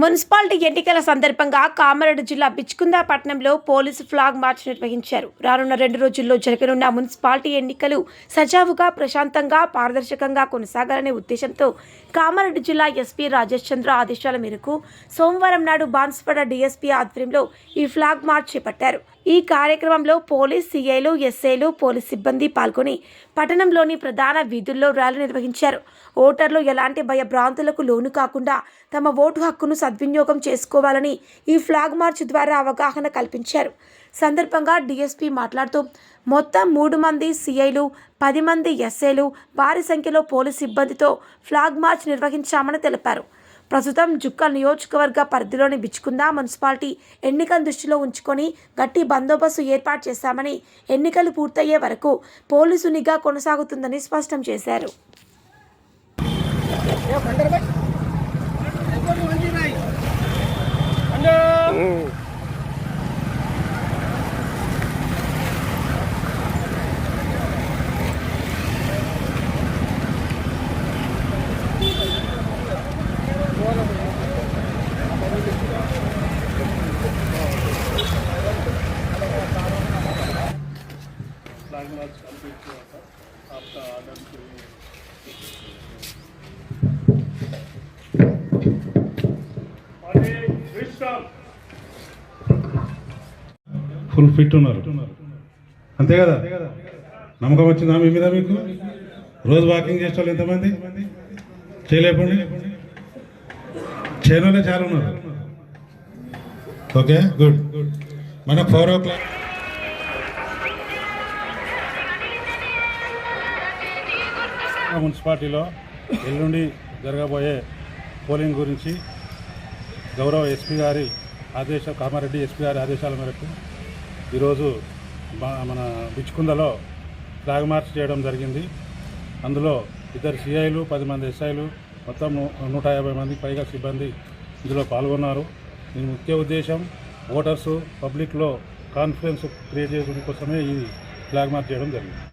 Municipality ఎన్నికల సందర్భంగా కామారెడ్డి జిల్లా బిచ్కుందా పట్టణంలో పోలీసు ఫ్లాగ్ మార్చ్ నిర్వహించారు. రానున్న రెండు రోజుల్లో జరగనున్న మున్సిపాలిటీ ఎన్నికలు సజావుగా ప్రశాంతంగా పారదర్శకంగా కొనసాగాలనే ఉద్దేశంతో కామారెడ్డి జిల్లా ఎస్పీ రాజేష్ చంద్ర ఆదేశాల మేరకు సోమవారం నాడు బాన్స్వాడ డీఎస్పీ ఆధ్వర్యంలో ఈ ఫ్లాగ్ మార్చ్ చేపట్టారు. ఈ కార్యక్రమంలో పోలీస్ సీఐలు ఎస్ఐలు పోలీస్ సిబ్బంది పాల్గొని పట్టణంలోని ప్రధాన వీధుల్లో ర్యాలీ నిర్వహించారు. ఓటర్లు ఎలాంటి భయభ్రాంతులకు లోను కాకుండా తమ ఓటు హక్కును సద్వినియోగం చేసుకోవాలని ఈ ఫ్లాగ్ మార్చ్ ద్వారా అవగాహన కల్పించారు. సందర్భంగా డీఎస్పీ మాట్లాడుతూ మొత్తం మూడు మంది సీఐలు పది మంది ఎస్ఐలు భారీ సంఖ్యలో పోలీస్ సిబ్బందితో ఫ్లాగ్ మార్చ్ నిర్వహించామని తెలిపారు. ప్రస్తుతం జుక్కల్ నియోజకవర్గ పరిధిలోని బిచ్చుకుందా మున్సిపాలిటీ ఎన్నికల దృష్టిలో ఉంచుకొని గట్టి బందోబస్తు ఏర్పాటు చేశామని ఎన్నికలు పూర్తయ్యే వరకు పోలీసు నిఘా కొనసాగుతుందని స్పష్టం చేశారు. फ्लैग मार्च कंप्लीट हुआ था आपका ऑर्डर के लिए ఫుల్ ఫిట్ ఉన్నారు అంతే కదా నమ్మకం వచ్చిందా మీ మీద మీకు రోజు వాకింగ్ చేసే వాళ్ళు ఎంతమంది చేయలేపండి చేయని చాలా ఉన్నారు ఓకే గుడ్ మన ఫోర్ ఓ క్లాక్ మున్సిపాలిటీలో ఎల్లుండి జరగబోయే పోలింగ్ గురించి గౌరవ ఎస్పీ గారి ఆదేశ కామారెడ్డి ఎస్పీ గారి ఆదేశాల మేరకు ఈరోజు మన బిచ్చుకుందలో ఫ్లాగ్ మార్చ్ చేయడం జరిగింది. అందులో ఇద్దరు సిఐలు పది మంది ఎస్ఐలు మొత్తం నూట యాభై మంది పైగా సిబ్బంది ఇందులో పాల్గొన్నారు. దీని ముఖ్య ఉద్దేశం ఓటర్సు పబ్లిక్లో కాన్ఫిడెన్స్ క్రియేట్ చేయడం కోసమే ఈ ఫ్లాగ్ మార్చ్ చేయడం జరిగింది.